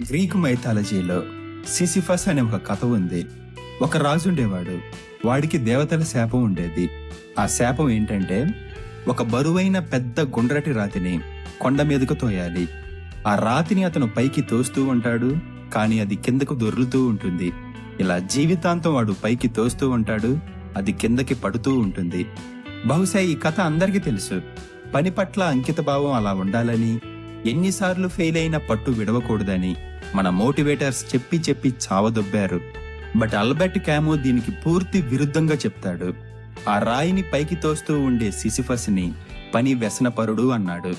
Greek మైథాలజీలో సిసిఫస్ అనే ఒక కథ ఉంది. ఒక రాజు ఉండేవాడు. వాడికి దేవతల శాపం ఉండేది. ఆ శాపం ఏంటంటే ఒక బరువైన పెద్ద గుండ్రటి రాతిని కొండ మీదకు తోయాలి. ఆ రాతిని అతను పైకి తోస్తూ ఉంటాడు కానీ అది కిందకు దొర్లుతూ ఉంటుంది. ఇలా జీవితాంతం వాడు పైకి తోస్తూ ఉంటాడు అది కిందకి పడుతూ ఉంటుంది. బహుశా ఈ కథ అందరికీ తెలుసు. పని పట్ల అంకిత భావం అలా ఉండాలని ఎన్నిసార్లు ఫెయిల్ అయిన పట్టు విడవకూడదని మన మోటివేటర్స్ చెప్పి చెప్పి చావదొబ్బారు. బట్ అల్బర్ట్ క్యామో దీనికి పూర్తి విరుద్ధంగా చెప్తాడు. ఆ రాయిని పైకి తోస్తూ ఉండే సిసిఫస్ని పని వ్యసనపరుడు అన్నాడు.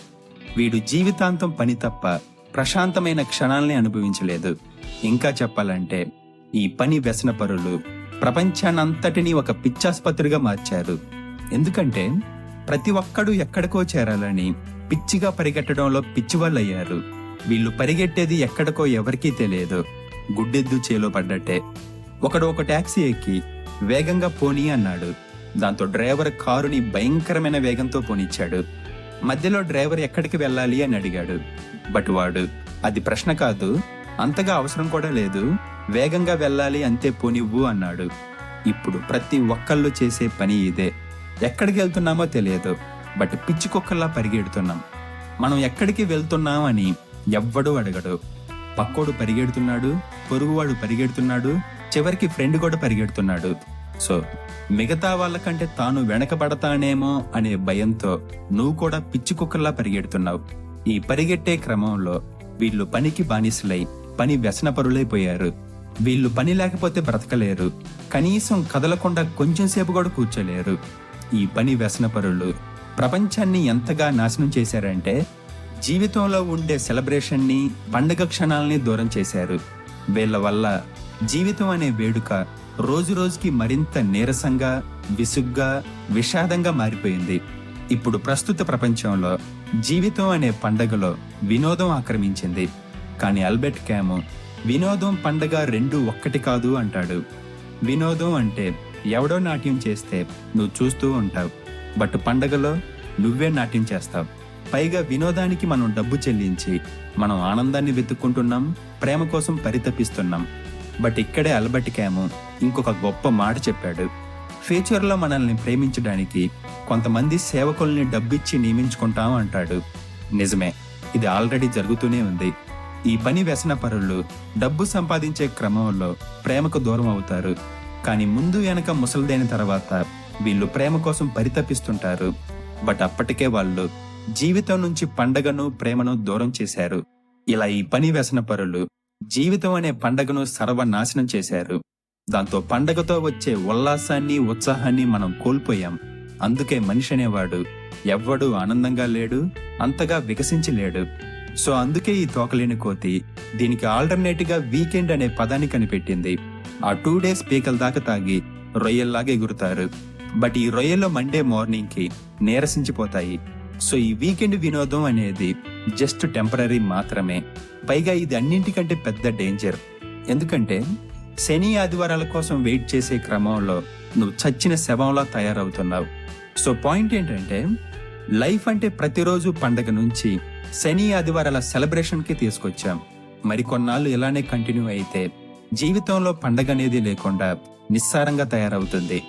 వీడు జీవితాంతం పని తప్ప ప్రశాంతమైన క్షణాల్ని అనుభవించలేదు. ఇంకా చెప్పాలంటే ఈ పని వ్యసనపరులు ప్రపంచానంతటినీ ఒక పిచ్చాసుపత్రిగా మార్చారు. ఎందుకంటే ప్రతి ఒక్కడు ఎక్కడికో చేరాలని పిచ్చిగా పరిగెట్టడంలో పిచ్చివాళ్ళయ్యారు. వీళ్ళు పరిగెట్టేది ఎక్కడికో ఎవరికీ తెలియదు. గుడ్డెద్దు చేలో పడ్డట్టే. ఒకడు ఒక టాక్సీ ఎక్కి వేగంగా పోనీ అన్నాడు. దాంతో డ్రైవర్ కారుని భయంకరమైన వేగంతో పోనిచ్చాడు. మధ్యలో డ్రైవర్ ఎక్కడికి వెళ్ళాలి అని అడిగాడు. బట్ వాడు అది ప్రశ్న కాదు. అంతగా అవసరం కూడా లేదు. వేగంగా వెళ్ళాలి అంతే పోనివ్వు అన్నాడు. ఇప్పుడు ప్రతి ఒక్కళ్ళు చేసే పని ఇదే. ఎక్కడికి వెళ్తున్నామో తెలియదు. బట్ పిచ్చి కుక్కల్లా పరిగెడుతున్నాం. మనం ఎక్కడికి వెళ్తున్నాం అని ఎవ్వడూ అడగడు. పక్కోడు పరిగెడుతున్నాడు పొరుగువాడు పరిగెడుతున్నాడు చివరికి ఫ్రెండ్ కూడా పరిగెడుతున్నాడు. సో మిగతా వాళ్ళకంటే తాను వెనకబడతానేమో అనే భయంతో నువ్వు కూడా పిచ్చి కుక్కల్లా పరిగెడుతున్నావు. ఈ పరిగెట్టే క్రమంలో వీళ్ళు పనికి బానిసలై పని వ్యసనపరులైపోయారు. వీళ్ళు పని లేకపోతే బ్రతకలేరు. కనీసం కదలకుండా కొంచెంసేపు కూడా కూర్చోలేరు. ఈ పని వ్యసనపరులు ప్రపంచాన్ని ఎంతగా నాశనం చేశారంటే జీవితంలో ఉండే సెలబ్రేషన్ని పండగ క్షణాలని దూరం చేశారు. వీళ్ళ వల్ల జీవితం అనే వేడుక రోజు రోజుకి మరింత నీరసంగా విసుగ్గా విషాదంగా మారిపోయింది. ఇప్పుడు ప్రస్తుత ప్రపంచంలో జీవితం అనే పండగలో వినోదం ఆక్రమించింది. కానీ అల్బర్ట్ క్యాము వినోదం పండగ రెండు ఒక్కటి కాదు అంటాడు. వినోదం అంటే ఎవడో నాట్యం చేస్తే నువ్వు చూస్తూ ఉంటావు. బట్ పండగలో నువ్వే నాట్యం చేస్తావు. పైగా వినోదానికి మనం డబ్బు చెల్లించి మనం ఆనందాన్ని వెతుక్కుంటున్నాం ప్రేమ కోసం పరితపిస్తున్నాం. బట్ ఇక్కడే అల్బర్ట్ క్యాము ఇంకొక గొప్ప మాట చెప్పాడు. ఫ్యూచర్లో మనల్ని ప్రేమించడానికి కొంతమంది సేవకుల్ని డబ్బిచ్చి నియమించుకుంటాం అంటాడు. నిజమే ఇది ఆల్రెడీ జరుగుతూనే ఉంది. ఈ పని వ్యసన పరులు డబ్బు సంపాదించే క్రమంలో ప్రేమకు దూరం అవుతారు. కానీ ముందు వెనక ముసలిదైన తర్వాత వీళ్ళు ప్రేమ కోసం పరితపిస్తుంటారు. బట్ అప్పటికే వాళ్ళు జీవితం నుంచి పండగను ప్రేమను దూరం చేశారు. ఇలా ఈ పని వ్యసన పరులు జీవితం అనే పండగను సర్వనాశనం చేశారు. దాంతో పండగతో వచ్చే ఉల్లాసాన్ని ఉత్సాహాన్ని మనం కోల్పోయాం. అందుకే మనిషి అనేవాడు ఎవ్వడు ఆనందంగా లేడు అంతగా వికసించి లేడు సో అందుకే ఈ తోకలేని కోతి దీనికి ఆల్టర్నేట్గా వీకెండ్ అనే పదాన్ని కనిపెట్టింది. ఆ టూ డేస్ పీకల దాకా తాగి రొయ్యల్లాగా ఎగురుతారు. బట్ ఈ రొయ్యల్లో మండే మార్నింగ్కి నీరసించిపోతాయి. సో ఈ వీకెండ్ వినోదం అనేది జస్ట్ టెంపరీ మాత్రమే. పైగా ఇది అన్నింటికంటే పెద్ద డేంజర్ ఎందుకంటే శని ఆదివారాల కోసం వెయిట్ చేసే క్రమంలో నువ్వు చచ్చిన శవంలా తయారవుతున్నావు. సో పాయింట్ ఏంటంటే లైఫ్ అంటే ప్రతిరోజు పండగ నుంచి శని ఆదివారాల సెలబ్రేషన్కి తీసుకొచ్చాం. మరి కొన్నాళ్ళు ఇలానే కంటిన్యూ అయితే జీవితంలో పండగ అనేది లేకుండా నిస్సారంగా తయారవుతుంది.